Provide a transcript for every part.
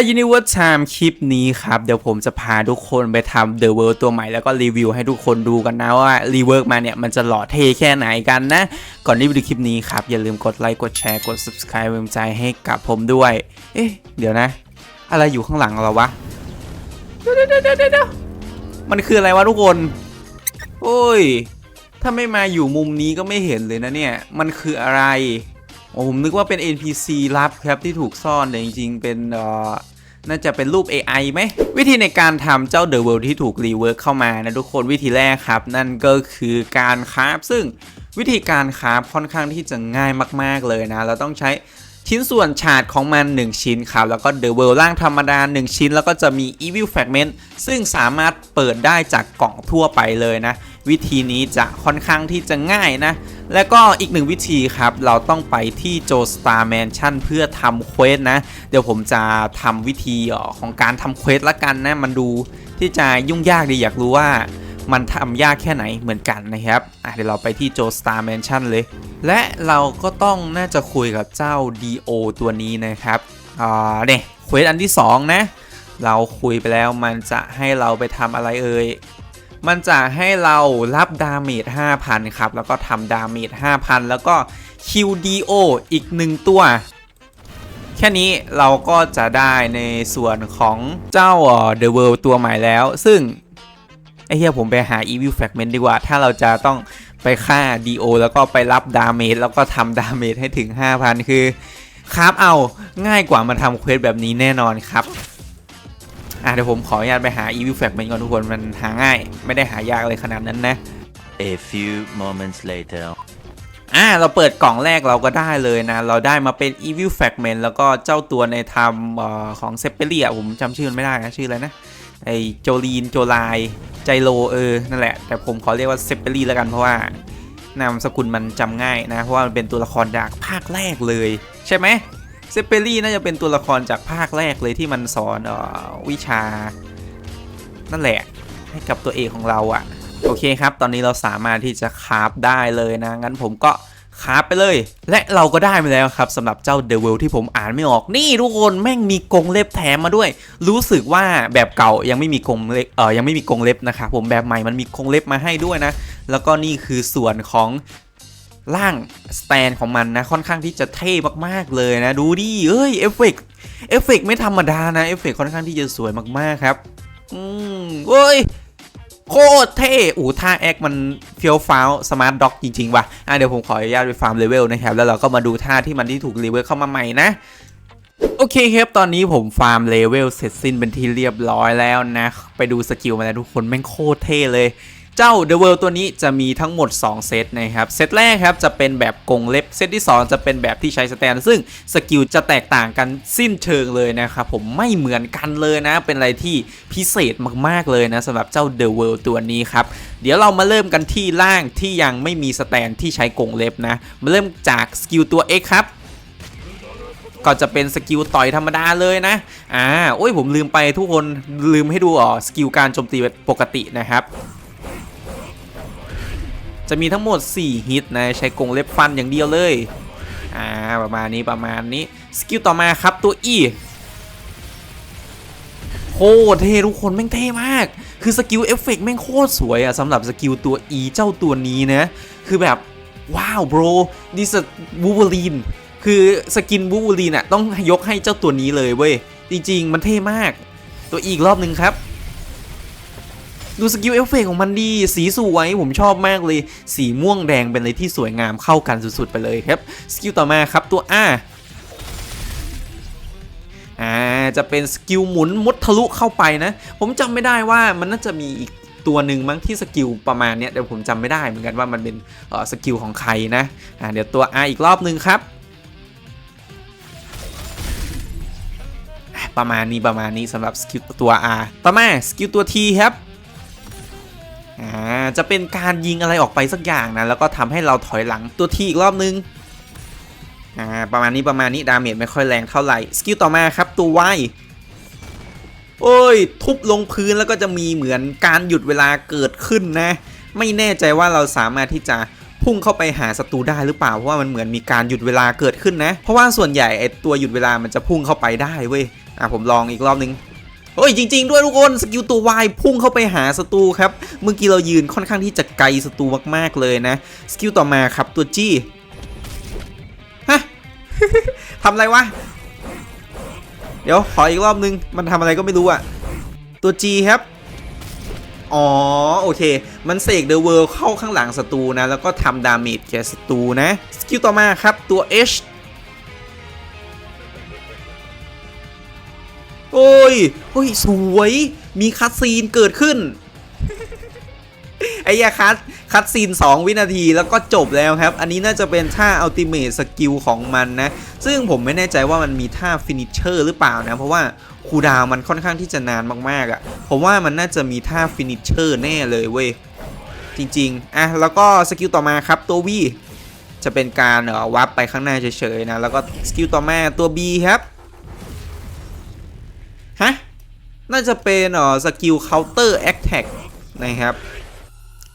A Universe Time คลิปนี้ครับ เดี๋ยวผมจะพาทุกคนไปทำ The World ตัวใหม่แล้วก็รีวิวให้ทุกคนดูกันนะว่ารีเวิร์กมาเนี่ย มันจะหล่อเท่แค่ไหนกันนะ ก่อนที่ไปดูคลิปนี้ครับ อย่าลืมกดไลค์กดแชร์กด subscribe เป็นใจให้กับผมด้วย เอ๊ะ เดี๋ยวนะ อะไรอยู่ข้างหลังเราวะเดี๋ยวเดี๋ยวเดี๋ยวเดี๋ยวมันคืออะไรวะทุกคน โอ้ย ถ้าไม่มาอยู่มุมนี้ก็ไม่เห็นเลยนะเนี่ย มันคืออะไร โอ้ผมนึกว่าเป็น NPC ลับครับที่ถูกซ่อนแต่จริงๆ เป็นเอ่อน่าจะเป็นรูป AI ไหม วิธีในการทำเจ้า The World ที่ถูกรีเวิร์กเข้ามานะทุกคนวิธีแรกครับ นั่นก็คือการคราฟซึ่งวิธีการคราฟค่อนข้างที่จะง่ายมากๆเลยนะ เราต้องใช้ชิ้นส่วนฉาดของมัน 1 ชิ้นครับ แล้วก็ The World ร่างธรรมดา 1 ชิ้น แล้วก็จะมี Evil Fragment ซึ่งสามารถเปิดได้จากกล่องทั่วไปเลยนะ วิธีนี้จะค่อนข้างที่จะง่ายนะ แล้วก็อีกหนึ่งวิธีครับ เราต้องไปที่โจสตาร์แมนชั่นเพื่อทำเควสนะ เดี๋ยวผมจะทำวิธีของการทำเควสละกันนะ มันดูที่จะยุ่งยากดีอยากรู้ว่ามันทำยากแค่ไหนเหมือนกันนะครับเดี๋ยวเราไปที่โจสตาร์แมนชั่นเลย และเราก็ต้องน่าจะคุยกับเจ้า DO ตัวนี้นะครับอ่าเนี่ยเควสอันที่สองนะ เราคุยไปแล้วมันจะให้เราไปทำอะไรเอ่ย มันจะให้เรารับดาเมจ 5,000 ครับ แล้วก็ทำดาเมจ 5,000 แล้วก็ QDO อีก 1 ตัว แค่นี้เราก็จะได้ในส่วนของเจ้าเอ่อ The World ตัวใหม่แล้ว ซึ่ง ไอ้เหี้ยผมไปหา Evil Fragment ดีกว่า ถ้าเราจะต้องไปฆ่า DO แล้วก็ไปรับดาเมจ แล้วก็ทำดาเมจให้ถึง 5,000 คือครับเอาง่ายกว่ามาทำเควสแบบนี้แน่นอนครับ อะเดี๋ยวผมขออนุญาตไปหา Evil Fragment ก่อนทุกคนมันหาง่าย ไม่ได้หายากเลยขนาดนั้นนะ A few moments later. อ่าเราเปิดกล่องแรกเราก็ได้เลยนะ เราได้มาเป็น Evil Fragment แล้วก็เจ้าตัวในทำเอ่อของเซปเปเรียผมจำชื่อมันไม่ได้นะ ชื่ออะไรนะ ไอโจลีน โจไลไจโลเออ นั่นแหละ แต่ผมขอเรียกว่าเซปเปรีแล้วกันเพราะว่านามสกุลมันจำง่ายนะ เพราะว่ามันเป็นตัวละครจากภาคแรกเลย ใช่ไหม เซเปรี่น่าจะเป็นตัวละครจากภาคแรกเลยที่มันสอนออวิชา นั่นแหละให้กับตัวเอกของเราอะโอเคครับ ตอนนี้เราสามารถที่จะคราฟได้เลยนะ งั้นผมก็คราฟไปเลย และเราก็ได้มาแล้วครับสำหรับเจ้าเดวิลที่ผมอ่านไม่ออกนี่ทุกคนแม่งมีกงเล็บแถมมาด้วย รู้สึกว่าแบบเก่ายังไม่มีกงเล็บเออยังไม่มีกงเล็บนะครับผมแบบใหม่มันมีกงเล็บมาให้ด้วยนะ แล้วก็นี่คือส่วนของ ร่างสแตนของมันนะค่อนข้างที่จะเท่มากๆเลยนะ ดูดิเอ้ยเอฟเฟกต์เอฟเฟกต์ไม่ธรรมดานะเอฟเฟกต์ค่อนข้างที่จะสวยมากๆครับ อืมเว้ยโคตรเท่อูท่าแอคมันเฟี้ยวฟ้าวสมาร์ทด็อกจริง ๆ ว่ะอะเดี๋ยวผมขออนุญาตไปฟาร์มเลเวลนะครับ แล้วเราก็มาดูท่าที่มันที่ถูกเลเวลเข้ามาใหม่นะ โอเคครับ ตอนนี้ผมฟาร์มเลเวลเสร็จสิ้นเป็นที่เรียบร้อยแล้วนะ ไปดูสกิลมาแล้วทุกคนแม่งโคตรเท่เลย เจ้า The World ตัวนี้จะมีทั้งหมด 2 เซตนะครับ เซตแรกครับจะเป็นแบบกงเล็บ เซตที่ 2 จะเป็นแบบที่ใช้สแตน ซึ่งสกิลจะแตกต่างกันสิ้นเชิงเลยนะครับ ผมไม่เหมือนกันเลยนะ เป็นอะไรที่พิเศษมากๆเลยนะสำหรับเจ้า The World ตัวนี้ครับ เดี๋ยวเรามาเริ่มกันที่ล่างที่ยังไม่มีสแตนที่ใช้กงเล็บนะ มาเริ่มจากสกิลตัว X ครับก็จะเป็นสกิลต่อยธรรมดาเลยนะ อ่า โอ้ยผมลืมไปทุกคนลืมให้ดูอ๋อสกิลการโจมตีปกตินะครับ จะมีทั้งหมด 4 ฮิตนะใช้กรงเล็บฟันอย่างเดียวเลย อ่า ประมาณนี้ประมาณนี้ สกิลต่อมาครับตัว E โคตรเท่ทุกคนแม่งเท่มาก คือสกิลเอฟเฟกแม่งโคตรสวยอะสำหรับสกิลตัว E เจ้าตัวนี้นะ คือแบบ ว้าวโบรดิสบูบอรีนคือสกินบูบูลีนอะต้องยกให้เจ้าตัวนี้เลยเว้ย จริง ๆ มันเท่มาก ตัวอีกรอบหนึ่งครับ ดูสกิลเอฟเฟกต์ของมันดี สีสวยผมชอบมากเลย สีม่วงแดงเป็นอะไรที่สวยงามเข้ากันสุดๆไปเลยครับ สกิลต่อมาครับตัว A อ่าจะเป็นสกิลหมุนมุดทะลุเข้าไปนะ ผมจำไม่ได้ว่ามันน่าจะมีอีกตัวหนึ่งมั้งที่สกิลประมาณเนี้ยเดี๋ยวผมจำไม่ได้เหมือนกันว่ามันเป็นสกิลของใครนะอ่าเดี๋ยวตัว R อีกรอบหนึ่งครับประมาณนี้ประมาณนี้สำหรับสกิลตัว R ต่อมาสกิลตัว T ครับ อ่าจะเป็นการยิงอะไรออกไปสักอย่างนะแล้วก็ทำให้เราถอยหลังตัว T อีกรอบนึงอ่าประมาณนี้ประมาณนี้ดาเมจไม่ค่อยแรงเท่าไหร่สกิลต่อมาครับตัว Y โอ้ยทุบลงพื้นแล้วก็จะมีเหมือนการหยุดเวลาเกิดขึ้นนะ ไม่แน่ใจว่าเราสามารถที่จะพุ่งเข้าไปหาศัตรูได้หรือเปล่าเพราะว่ามันเหมือนมีการหยุดเวลาเกิดขึ้นนะ เพราะว่าส่วนใหญ่ไอตัวหยุดเวลามันจะพุ่งเข้าไปได้เว้ยอะผมลองอีกรอบนึง เฮ้ยจริง ๆ ด้วยทุกคนสกิลตัว Y พุ่งเข้าไปหาศัตรูครับเมื่อกี้เรายืนค่อนข้างที่จะไกลศัตรูมากๆเลยนะสกิลต่อมาครับตัว G ฮะทำอะไรวะเดี๋ยวขออีกรอบนึงมันทำอะไรก็ไม่รู้อะตัว G ครับอ๋อโอเค มันเสกเดอะเวิลด์เข้าข้างหลังศัตรูนะ แล้วก็ทำดาเมจแก่ศัตรูนะ สกิลต่อมาครับตัว H อ้ยโอ้ยสวย มีคัตซีนเกิดขึ้น ไอ้ยาคัตคัตซีน 2 วินาทีแล้วก็จบแล้วครับ อันนี้น่าจะเป็นท่าอัลติเม e สกิลของมันนะ ซึ่งผมไม่แน่ใจว่ามันมีท่าฟินิชเชอร์หรือเปล่านะ เพราะว่าคูดาวมันค่อนข้างที่จะนานมากๆอะ่ะ ผมว่ามันน่าจะมีท่าฟินิชเชอร์แน่เลยเว้ย จริง ๆ อะ แล้วก็สกิลต่อมาครับตัว V จะเป็นการเอ่อวับไปข้างหน้าเฉยๆนะ แล้วก็สกิลต่อมาตัว B ครับ น่าจะเป็นอ่อสกิล counter attack นะครับ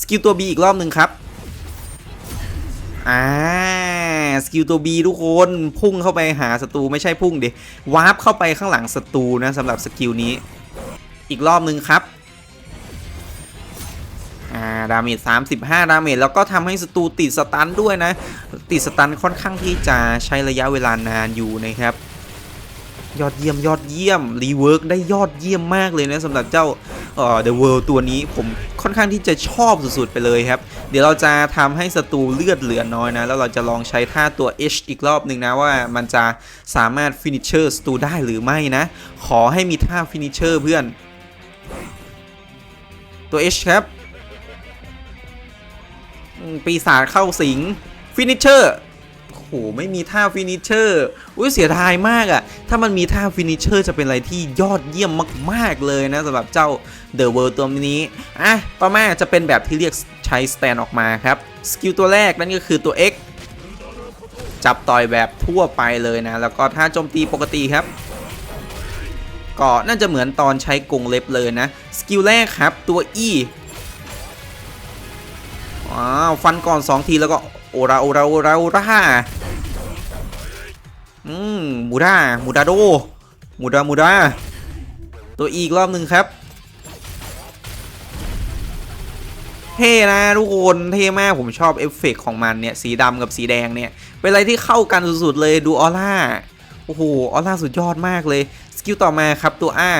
สกิลตัว B อีกรอบหนึ่งครับ อ่า สกิลตัว B ทุกคนพุ่งเข้าไปหาศัตรูไม่ใช่พุ่งดิวาร์ปเข้าไปข้างหลังศัตรูนะสำหรับสกิลนี้ อีกรอบหนึ่งครับ อ่า ดาเมจ35 ดาเมจแล้วก็ทำให้ศัตรูติดสตันด้วยนะ ติดสตันค่อนข้างที่จะใช้ระยะเวลานานอยู่นะครับ ยอดเยี่ยมยอดเยี่ยมรีเวิร์กได้ยอดเยี่ยมมากเลยนะสำหรับเจ้าเอ่อ The World ตัวนี้ผมค่อนข้างที่จะชอบสุดๆไปเลยครับ เดี๋ยวเราจะทำให้ศัตรูเลือดเหลือน้อยนะ แล้วเราจะลองใช้ท่าตัว H อีกรอบหนึ่งนะว่ามันจะสามารถ finisher ศัตรูได้หรือไม่นะ ขอให้มีท่า finisher เพื่อน ตัว H ครับปีศาจเข้าสิง finisher โอ้ โหไม่มีท่าฟินิชเชอร์อุ้ยเสียดายมากอะ่ะ ถ้ามันมีท่าฟินิชเชอร์จะเป็นอะไรที่ยอดเยี่ยมมากๆเลยนะสำหรับเจ้า The World ตัวนี้อะต่อมาจะเป็นแบบที่เรียกใช้สแตนออกมาครับสกิลตัวแรกนั่นก็คือตัว X จับต่อยแบบทั่วไปเลยนะ แล้วก็ท่าโจมตีปกติครับ ก็น่าจะเหมือนตอนใช้กงเล็บเลยนะ สกิลแรกครับตัว E ว้าวฟันก่อน 2 ทีแล้วก็ อราโอราโอราโอราอืมมูดามูดาโดมูดามูดาตัวอีกรอบหนึ่งครับ เท่นะทุกคนเท่มากผมชอบเอฟเฟกต์ของมันเนี่ย สีดำกับสีแดงเนี่ย เป็นอะไรที่เข้ากันสุดๆเลยดูออร่า โอ้โห ออร่าสุดยอดมากเลย สกิลต่อมาครับตัว A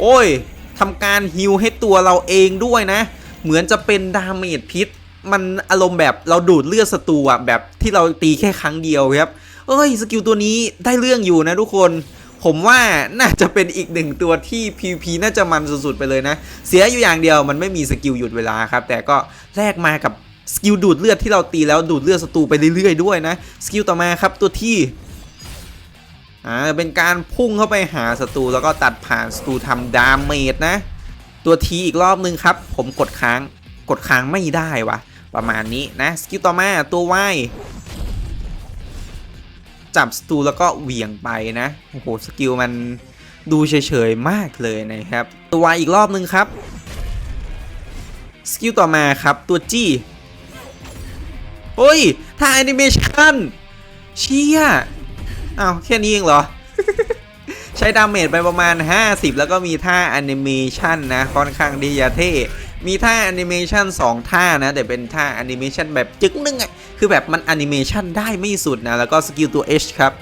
โอ้ยทำการฮิลให้ตัวเราเองด้วยนะ เหมือนจะเป็นดาเมจพิษ มันอารมณ์แบบเราดูดเลือดศัตรูอะแบบที่เราตีแค่ครั้งเดียวครับเอ้ยสกิลตัวนี้ได้เรื่องอยู่นะทุกคน ผมว่าน่าจะเป็นอีกหนึ่งตัวที่ PVP น่าจะมันสุดๆไปเลยนะ เสียอยู่อย่างเดียวมันไม่มีสกิลหยุดเวลาครับ แต่ก็แลกมากับสกิลดูดเลือดที่เราตีแล้วดูดเลือดศัตรูไปเรื่อยๆด้วยนะสกิลต่อมาครับตัวที่อ่าเป็นการพุ่งเข้าไปหาศัตรูแล้วก็ตัดผ่านศัตรูทำดาเมจนะ ตัวทีอีกรอบนึงครับ ผมกดค้างกดค้างไม่ได้วะ ประมาณนี้นะสกิลต่อมาตัว Y จับศัตรูแล้วก็เหวี่ยงไปนะโอ้โหสกิลมันดูเฉยๆมากเลยนะครับ ตัว Y อีกรอบนึงครับสกิลต่อมาครับตัว G เฮ้ยท่าแอนิเมชันเชี่ยอ้าวแค่นี้เองเหรอ ใช้ดาเมจไปประมาณ 50 แล้วก็มีท่าแอนิเมชันนะ ค่อนข้างดียาเท่ มีท่าแอนิเมชัน2ท่านะ แต่เป็นท่าแอนิเมชันแบบจึ๊กนึงอะคือแบบมันแอนิเมชันได้ไม่สุดนะ แล้วก็สกิลตัว H ครับ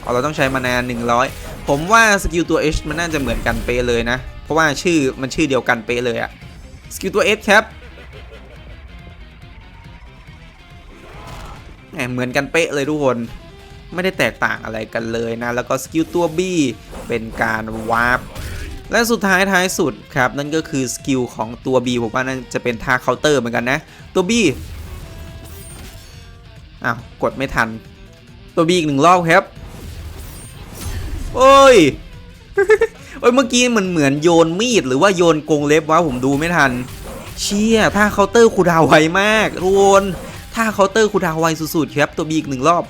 เเราต้องใช้มานาน100 ผมว่าสกิลตัว H มันน่าจะเหมือนกันเป๊ะเลยนะ เพราะว่าชื่อมันชื่อเดียวกันเป๊ะเลยอะสกิลตัว H ครับเหมือนกันเป๊ะเลยทุกคนไม่ได้แตกต่างอะไรกันเลยนะ แล้วก็สกิลตัว B เป็นการวาร์ป และสุดท้ายท้ายสุดครับ นั่นก็คือสกิลของตัว B ผมว่านั่นจะเป็นท่าเคาน์เตอร์เหมือนกันนะ ตัว B อ้าว กดไม่ทัน ตัว B อีกหนึ่งรอบครับ โอ้ยโอ้ยเมื่อกี้มันเหมือนโยนมีดหรือว่าโยนกรงเล็บวะผมดูไม่ทัน เชี่ยท่าเคาน์เตอร์คูดาวไวมากทุกคนท่าเคาน์เตอร์คูดาวไวสุดๆครับ ตัว B อีกหนึ่งรอบ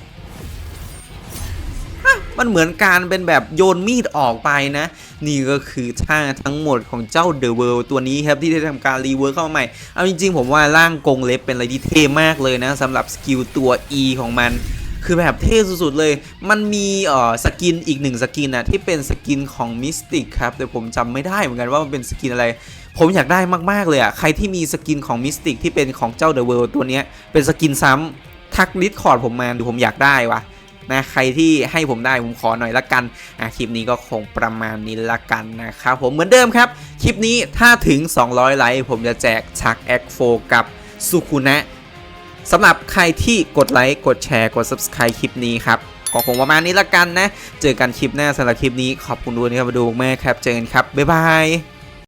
มันเหมือนการเป็นแบบโยนมีดออกไปนะ นี่ก็คือท่าทั้งหมดของเจ้า The World ตัวนี้ครับที่ได้ทำการรีเวิร์กเข้ามาใหม่ เอาจริงๆ ผมว่าร่างกงเล็บเป็นอะไรที่เท่มากเลยนะสำหรับสกิลตัว E ของมันคือแบบเท่สุดๆเลย มันมีเอ่อสกินอีกหนึ่งสกินนะที่เป็นสกินของมิสติกครับ แต่ผมจำไม่ได้เหมือนกันว่ามันเป็นสกินอะไร ผมอยากได้มากๆเลยอะ ใครที่มีสกินของมิสติกที่เป็นของเจ้าเดอะเวิลด์ตัวเนี้ยเป็นสกินซ้ำทักดิสคอร์ดผมมาดูผมอยากได้ว่ะ นะใครที่ให้ผมได้ผมขอหน่อยละกันอะคลิปนี้ก็คงประมาณนี้ละกันนะครับผมเหมือนเดิมครับ คลิปนี้ถ้าถึง 200 ไลค์ผมจะแจกชักแอคโฟกับสุคุนะสำหรับใครที่กดไลค์กดแชร์กด Subscribe คลิปนี้ครับก็คงประมาณนี้ละกันนะ เจอกันคลิปหน้าสำหรับคลิปนี้ขอบคุณด้วยที่เข้ามาดูแม่ครับ เจอกันครับ บ๊ายบาย